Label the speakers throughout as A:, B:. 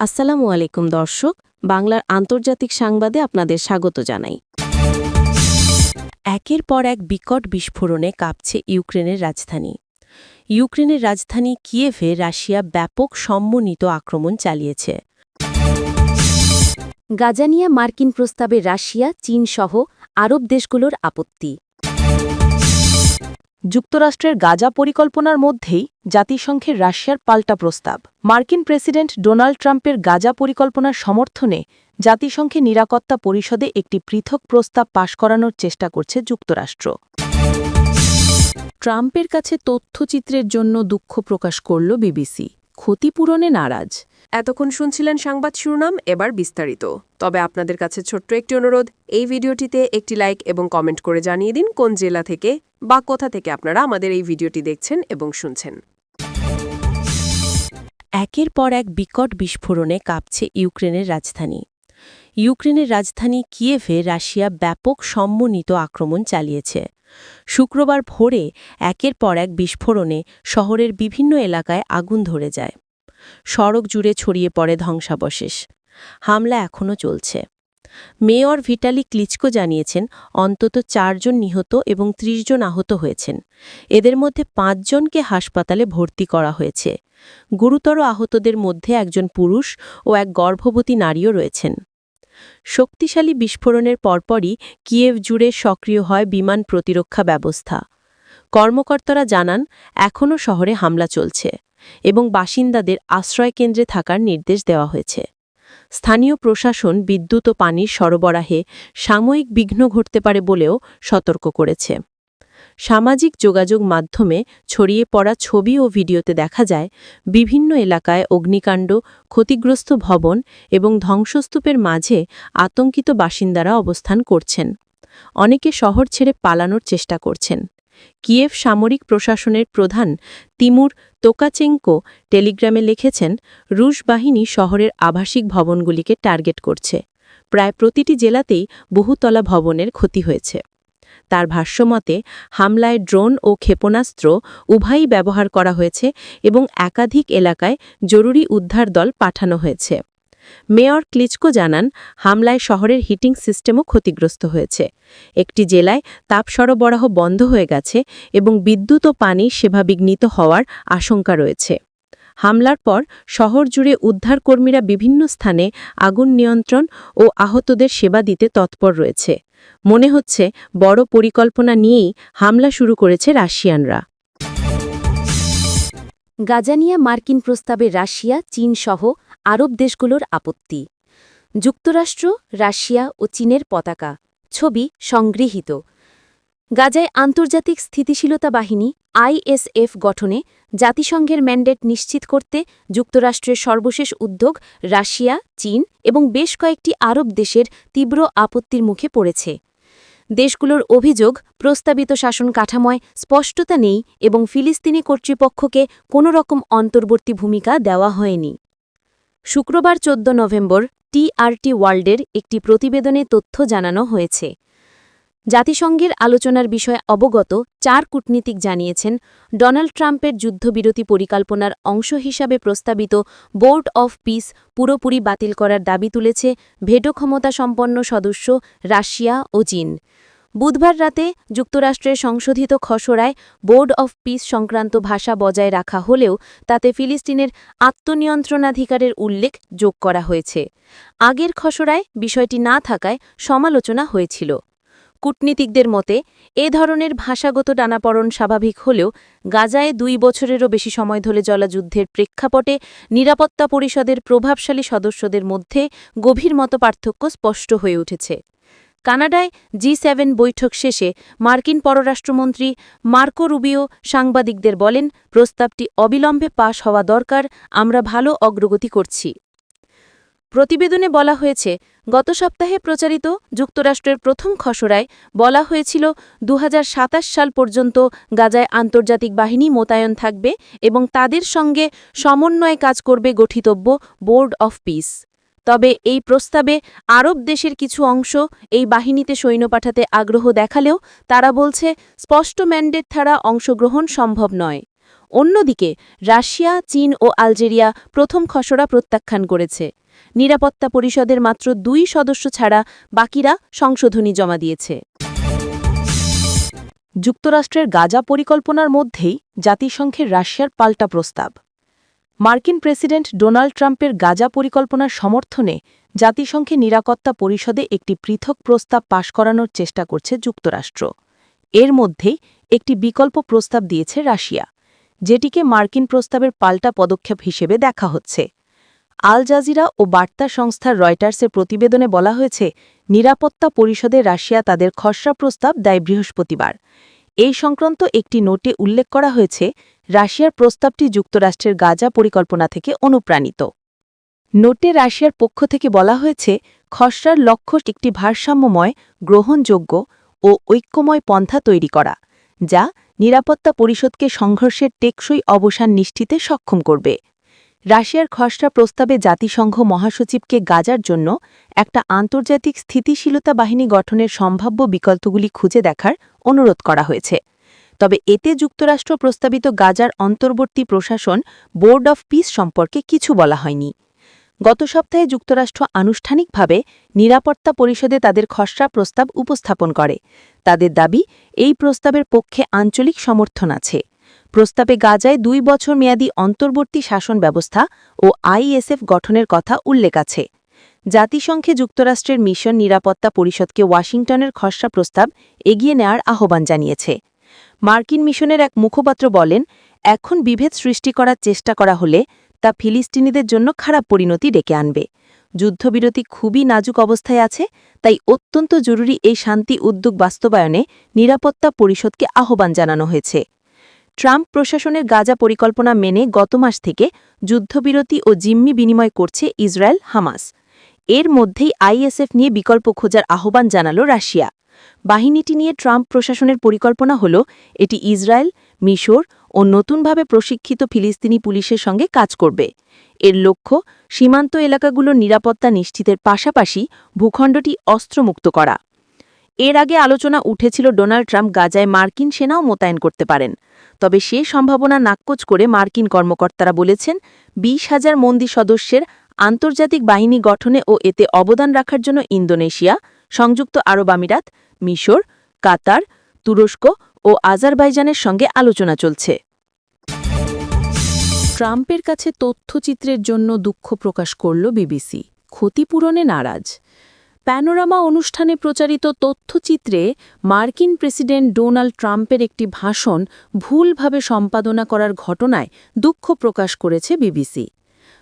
A: আসসালামু আলাইকুম দর্শক, বাংলার আন্তর্জাতিক সংবাদে আপনাদের স্বাগত জানাই। একের পর এক বিকট বিস্ফোরণে কাঁপছে ইউক্রেনের রাজধানী। ইউক্রেনের রাজধানী কিয়েভে রাশিয়া ব্যাপক সম্মনিত আক্রমণ চালিয়েছে। গাজানিয়া মার্কিন প্রস্তাবে রাশিয়া চীনসহ আরব দেশগুলোর আপত্তি।
B: যুক্তরাষ্ট্রের গাজা পরিকল্পনার মধ্যেই জাতিসংঘের রাশিয়ার পাল্টা প্রস্তাব। মার্কিন প্রেসিডেন্ট ডোনাল্ড ট্রাম্পের গাজা পরিকল্পনার সমর্থনে জাতিসংঘের নিরাপত্তা পরিষদে একটি পৃথক প্রস্তাব পাশ করানোর চেষ্টা করছে যুক্তরাষ্ট্র। ট্রাম্পের কাছে তথ্যচিত্রের জন্য দুঃখ প্রকাশ করল বিবিসি। ক্ষতিপূরণে নারাজ।
C: এতক্ষণ শুনছিলেন সংবাদ শিরোনাম, এবার বিস্তারিত। তবে আপনাদের কাছে ছোট্ট একটি অনুরোধ, এই ভিডিওটিতে একটি লাইক এবং কমেন্ট করে জানিয়ে দিন কোন জেলা থেকে বা কোথা থেকে আপনারা আমাদের এই ভিডিওটি দেখছেন এবং শুনছেন।
A: একের পর এক বিকট বিস্ফোরণে কাঁপছে ইউক্রেনের রাজধানী। ইউক্রেনের রাজধানী কিয়েভে রাশিয়া ব্যাপক সম্মনিত আক্রমণ চালিয়েছে। শুক্রবার ভোরে একের পর এক বিস্ফোরণে শহরের বিভিন্ন এলাকায় আগুন ধরে যায়। সড়ক জুড়ে ছড়িয়ে পড়ে ধ্বংসাবশেষ। হামলা এখনও চলছে। মেয়র ভিটালি ক্লিচকো জানিয়েছেন, অন্তত চারজন নিহত এবং ৩০ জন আহত হয়েছেন। এদের মধ্যে পাঁচজনকে হাসপাতালে ভর্তি করা হয়েছে। গুরুতর আহতদের মধ্যে একজন পুরুষ ও এক গর্ভবতী নারীও রয়েছেন। শক্তিশালী বিস্ফোরণের পরপরই কিয়েভ জুড়ে সক্রিয় হয় বিমান প্রতিরক্ষা ব্যবস্থা। কর্মকর্তারা জানান, এখনও শহরে হামলা চলছে এবং বাসিন্দাদের আশ্রয়কেন্দ্রে থাকার নির্দেশ দেওয়া হয়েছে। স্থানীয় প্রশাসন বিদ্যুৎ ও পানির সরবরাহে সাময়িক বিঘ্ন ঘটতে পারে বলেও সতর্ক করেছে। সামাজিক যোগাযোগ মাধ্যমে ছড়িয়ে পড়া ছবি ও ভিডিওতে দেখা যায়, বিভিন্ন এলাকায় অগ্নিকাণ্ড, ক্ষতিগ্রস্ত ভবন এবং ধ্বংসস্তূপের মাঝে আতঙ্কিত বাসিন্দারা অবস্থান করছেন। অনেকে শহর ছেড়ে পালানোর চেষ্টা করছেন। কিয়েভ সামরিক প্রশাসনের প্রধান তিমুর তোকাচেঙ্কো টেলিগ্রামে লিখেছেন, রুশ বাহিনী শহরের আবাসিক ভবনগুলিকে টার্গেট করছে। প্রায় প্রতিটি জেলাতেই বহুতলা ভবনের ক্ষতি হয়েছে। তার ভাষ্যমতে, হামলায় ড্রোন ও ক্ষেপণাস্ত্র উভয়ই ব্যবহার করা হয়েছে এবং একাধিক এলাকায় জরুরি উদ্ধার দল পাঠানো হয়েছে। মেয়র ক্লিচকো জানান, হামলায় শহরের হিটিং সিস্টেমও ক্ষতিগ্রস্ত হয়েছে। একটি জেলায় তাপ সরবরাহ বন্ধ হয়ে গেছে এবং বিদ্যুৎ ও পানি সেভাবিঘ্নিত হওয়ার আশঙ্কা রয়েছে। হামলার পর শহর জুড়ে উদ্ধারকর্মীরা বিভিন্ন স্থানে আগুন নিয়ন্ত্রণ ও আহতদের সেবা দিতে তৎপর রয়েছে। মনে হচ্ছে, বড় পরিকল্পনা নিয়েই হামলা শুরু করেছে রাশিয়ানরা। গাজানিয়া মার্কিন প্রস্তাবে রাশিয়া চীনসহ আরব দেশগুলোর আপত্তি। যুক্তরাষ্ট্র, রাশিয়া ও চীনের পতাকা ছবি সংগৃহীত। গাজায় আন্তর্জাতিক স্থিতিশীলতা বাহিনী আইএসএফ গঠনে জাতিসংঘের ম্যান্ডেট নিশ্চিত করতে যুক্তরাষ্ট্রের সর্বশেষ উদ্যোগ রাশিয়া, চীন এবং বেশ কয়েকটি আরব দেশের তীব্র আপত্তির মুখে পড়েছে। দেশগুলোর অভিযোগ, প্রস্তাবিত শাসন কাঠামোয় স্পষ্টতা নেই এবং ফিলিস্তিনি কর্তৃপক্ষকে কোনো রকম অন্তর্বর্তী ভূমিকা দেওয়া হয়নি। শুক্রবার চোদ্দ নভেম্বর টিআরটি ওয়ার্ল্ডের একটি প্রতিবেদনে তথ্য জানানো হয়েছে। জাতিসংঘের আলোচনার বিষয়ে অবগত চার কূটনীতিক জানিয়েছেন, ডোনাল্ড ট্রাম্পের যুদ্ধবিরতি পরিকল্পনার অংশ হিসাবে প্রস্তাবিত বোর্ড অফ পিস পুরোপুরি বাতিল করার দাবি তুলেছে ভেটো ক্ষমতা সম্পন্ন সদস্য রাশিয়া ও চীন। বুধবার রাতে যুক্তরাষ্ট্রের সংশোধিত খসড়ায় বোর্ড অফ পিস সংক্রান্ত ভাষা বজায় রাখা হলেও তাতে ফিলিস্তিনের আত্মনিয়ন্ত্রণাধিকারের উল্লেখ যোগ করা হয়েছে। আগের খসড়ায় বিষয়টি না থাকায় সমালোচনা হয়েছিল। কূটনীতিকদের মতে, এ ধরনের ভাষাগত টানাপড়ন স্বাভাবিক হলেও গাজায় দুই বছরেরও বেশি সময় ধরে চলা যুদ্ধের প্রেক্ষাপটে নিরাপত্তা পরিষদের প্রভাবশালী সদস্যদের মধ্যে গভীর মত পার্থক্য স্পষ্ট হয়ে উঠেছে। কানাডায় জি সেভেন বৈঠক শেষে মার্কিন পররাষ্ট্রমন্ত্রী মার্কো রুবিও সাংবাদিকদের বলেন, প্রস্তাবটি অবিলম্বে পাশ হওয়া দরকার, আমরা ভালো অগ্রগতি করছি। প্রতিবেদনে বলা হয়েছে, গত সপ্তাহে প্রচারিত যুক্তরাষ্ট্রের প্রথম খসড়ায় বলা হয়েছিল দু হাজার সাতাশ সাল পর্যন্ত গাজায় আন্তর্জাতিক বাহিনী মোতায়েন থাকবে এবং তাদের সঙ্গে সমন্বয়ে কাজ করবে গঠিতব্য বোর্ড অফ পিস। তবে এই প্রস্তাবে আরব দেশের কিছু অংশ এই বাহিনীতে সৈন্য পাঠাতে আগ্রহ দেখালেও তারা বলছে, স্পষ্ট ম্যান্ডেট ছাড়া অংশগ্রহণ সম্ভব নয়। অন্যদিকে, রাশিয়া, চীন ও আলজেরিয়া প্রথম খসড়া প্রত্যাখ্যান করেছে। নিরাপত্তা পরিষদের মাত্র দুই সদস্য ছাড়া বাকিরা সংশোধনী জমা দিয়েছে।
B: যুক্তরাষ্ট্রের গাজা পরিকল্পনার মধ্যেই জাতিসংঘের রাশিয়ার পাল্টা প্রস্তাব। মার্কিন প্রেসিডেন্ট ডোনাল্ড ট্রাম্পের গাজা পরিকল্পনার সমর্থনে জাতিসংঘের নিরাপত্তা পরিষদে একটি পৃথক প্রস্তাব পাশ করানোর চেষ্টা করছে যুক্তরাষ্ট্র। এর মধ্যেই একটি বিকল্প প্রস্তাব দিয়েছে রাশিয়া, যেটিকে মার্কিন প্রস্তাবের পাল্টা পদক্ষেপ হিসেবে দেখা হচ্ছে। আল জাজিরা ও বার্তা সংস্থার রয়টার্সের প্রতিবেদনে বলা হয়েছে, নিরাপত্তা পরিষদে রাশিয়া তাদের খসড়া প্রস্তাব দেয় বৃহস্পতিবার। এই সংক্রান্ত একটি নোটে উল্লেখ করা হয়েছে, রাশিয়ার প্রস্তাবটি যুক্তরাষ্ট্রের গাজা পরিকল্পনা থেকে অনুপ্রাণিত। নোটে রাশিয়ার পক্ষ থেকে বলা হয়েছে, খসড়ার লক্ষ্য একটি ভারসাম্যময়, গ্রহণযোগ্য ও ঐক্যময় পন্থা তৈরি করা, যা নিরাপত্তা পরিষদকে সংঘর্ষের টেকসই অবসান নিশ্চিতে সক্ষম করবে। রাশিয়ার খসড়া প্রস্তাবে জাতিসংঘ মহাসচিবকে গাজার জন্য একটা আন্তর্জাতিক স্থিতিশীলতা বাহিনী গঠনের সম্ভাব্য বিকল্পগুলি খুঁজে দেখার অনুরোধ করা হয়েছে। তবে এতে যুক্তরাষ্ট্র প্রস্তাবিত গাজার অন্তর্বর্তী প্রশাসন, বোর্ড অফ পিস সম্পর্কে কিছু বলা হয়নি। গত সপ্তাহে যুক্তরাষ্ট্র আনুষ্ঠানিকভাবে নিরাপত্তা পরিষদে তাদের খসড়া প্রস্তাব উপস্থাপন করে। তাদের দাবি, এই প্রস্তাবের পক্ষে আঞ্চলিক সমর্থন আছে। প্রস্তাবে গাজায় দুই বছর মেয়াদী অন্তর্বর্তী শাসন ব্যবস্থা ও আইএসএফ গঠনের কথা উল্লেখ আছে। জাতিসংঘে যুক্তরাষ্ট্রের মিশন নিরাপত্তা পরিষদকে ওয়াশিংটনের খসড়া প্রস্তাব এগিয়ে নেওয়ার আহ্বান জানিয়েছে। মার্কিন মিশনের এক মুখপাত্র বলেন, এখন বিভেদ সৃষ্টি করার চেষ্টা করা হলে তা ফিলিস্তিনিদের জন্য খারাপ পরিণতি ডেকে আনবে। যুদ্ধবিরতি খুবই নাজুক অবস্থায় আছে, তাই অত্যন্ত জরুরি এই শান্তি উদ্যোগ বাস্তবায়নে নিরাপত্তা পরিষদকে আহ্বান জানানো হয়েছে। ট্রাম্প প্রশাসনের গাজা পরিকল্পনা মেনে গত মাস থেকে যুদ্ধবিরতি ও জিম্মি বিনিময় করছে ইসরায়েল, হামাস। এর মধ্যেই আইএসএফ নিয়ে বিকল্প খোঁজার আহ্বান জানাল রাশিয়া। বাহিনীটি নিয়ে ট্রাম্প প্রশাসনের পরিকল্পনা হল এটি ইসরায়েল, মিশর ও নতুনভাবে প্রশিক্ষিত ফিলিস্তিনি পুলিশের সঙ্গে কাজ করবে। এর লক্ষ্য, সীমান্ত এলাকাগুলোর নিরাপত্তা নিশ্চিতের পাশাপাশি ভূখণ্ডটি অস্ত্রমুক্ত করা। এর আগে আলোচনা উঠেছিল ডোনাল্ড ট্রাম্প গাজায় মার্কিন সেনাও মোতায়েন করতে পারেন। তবে সে সম্ভাবনা নাকচ করে মার্কিন কর্মকর্তারা বলেছেন, বিশ হাজার মন্দি সদস্যের আন্তর্জাতিক বাহিনী গঠনে ও এতে অবদান রাখার জন্য ইন্দোনেশিয়া, সংযুক্ত আরব আমিরাত, মিশর, কাতার, তুরস্ক ও আজারবাইজানের সঙ্গে আলোচনা চলছে।
A: ট্রাম্পের কাছে তথ্যচিত্রের জন্য দুঃখ প্রকাশ করল বিবিসি। ক্ষতিপূরণে নারাজ। প্যানোরামা অনুষ্ঠানে প্রচারিত তথ্যচিত্রে মার্কিন প্রেসিডেন্ট ডোনাল্ড ট্রাম্পের একটি ভাষণ ভুলভাবে সম্পাদনা করার ঘটনায় দুঃখ প্রকাশ করেছে বিবিসি।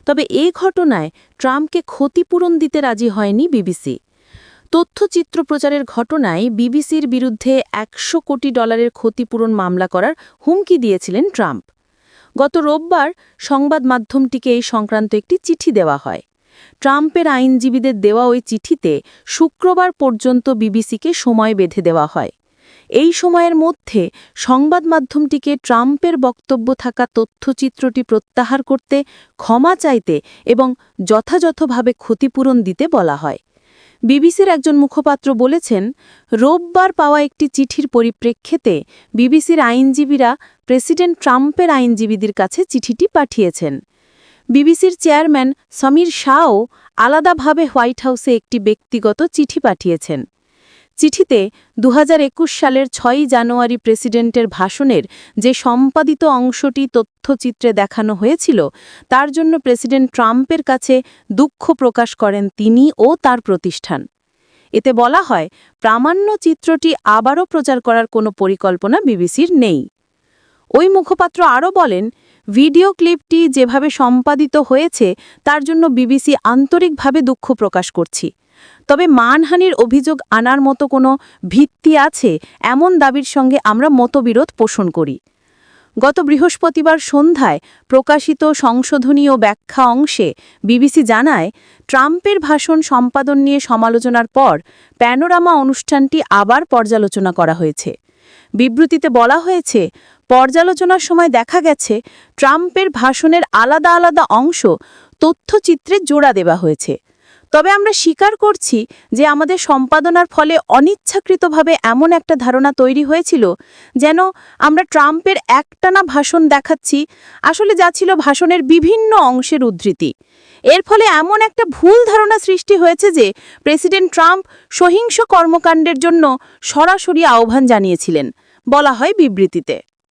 A: তবে এ ঘটনায় ট্রাম্পকে ক্ষতিপূরণ দিতে রাজি হয়নি বিবিসি। তথ্যচিত্র প্রচারের ঘটনায় বিবিসির বিরুদ্ধে একশো কোটি ডলারের ক্ষতিপূরণ মামলা করার হুমকি দিয়েছিলেন ট্রাম্প। গত রোববার সংবাদ মাধ্যমটিকে এই সংক্রান্ত একটি চিঠি দেওয়া হয়। ট্রাম্পের আইনজীবীদের দেওয়া ওই চিঠিতে শুক্রবার পর্যন্ত বিবিসিকে সময় বেঁধে দেওয়া হয়। এই সময়ের মধ্যে সংবাদ মাধ্যমটিকে ট্রাম্পের বক্তব্য থাকা তথ্যচিত্রটি প্রত্যাহার করতে, ক্ষমা চাইতে এবং যথাযথভাবে ক্ষতিপূরণ দিতে বলা হয়। বিবিসির একজন মুখপাত্র বলেছেন, রোববার পাওয়া একটি চিঠির পরিপ্রেক্ষিতে বিবিসির আইনজীবীরা প্রেসিডেন্ট ট্রাম্পের আইনজীবীদের কাছে চিঠিটি পাঠিয়েছেন। বিবিসির চেয়ারম্যান সমীর শাহও আলাদাভাবে হোয়াইট হাউসে একটি ব্যক্তিগত চিঠি পাঠিয়েছেন। চিঠিতে দু হাজার একুশ সালের ছয়ই জানুয়ারি প্রেসিডেন্টের ভাষণের যে সম্পাদিত অংশটি তথ্যচিত্রে দেখানো হয়েছিল, তার জন্য প্রেসিডেন্ট ট্রাম্পের কাছে দুঃখ প্রকাশ করেন তিনি ও তার প্রতিষ্ঠান। এতে বলা হয়, প্রামাণ্য চিত্রটি আবারও প্রচার করার কোনো পরিকল্পনা বিবিসির নেই। ওই মুখপাত্র আরও বলেন ভিডিও ক্লিপটি যেভাবে সম্পাদিত হয়েছে, তার জন্য বিবিসি আন্তরিকভাবে দুঃখ প্রকাশ করছি। তবে মানহানির অভিযোগ আনার মতো কোনো ভিত্তি আছে, এমন দাবির সঙ্গে আমরা মতবিরোধ পোষণ করি। গত বৃহস্পতিবার সন্ধ্যায় প্রকাশিত সংশোধনী ও ব্যাখ্যা অংশে বিবিসি জানায়, ট্রাম্পের ভাষণ সম্পাদন নিয়ে সমালোচনার পর প্যানোরামা অনুষ্ঠানটি আবার পর্যালোচনা করা হয়েছে। বিবৃতিতে বলা হয়েছে পর্যালোচনার সময় দেখা গেছে, ট্রাম্পের ভাষণের আলাদা আলাদা অংশ তথ্যচিত্রে জোড়া দেওয়া হয়েছে। তবে আমরা স্বীকার করছি যে আমাদের সম্পাদনার ফলে অনিচ্ছাকৃতভাবে এমন একটা ধারণা তৈরি হয়েছিল, যেন আমরা ট্রাম্পের একটানা ভাষণ দেখাচ্ছি, আসলে যা ছিল ভাষণের বিভিন্ন অংশের উদ্ধৃতি। এর ফলে এমন একটা ভুল ধারণা সৃষ্টি হয়েছে যে প্রেসিডেন্ট ট্রাম্প সহিংস কর্মকাণ্ডের জন্য সরাসরি আহ্বান জানিয়েছিলেন, বলা হয় বিবৃতিতে।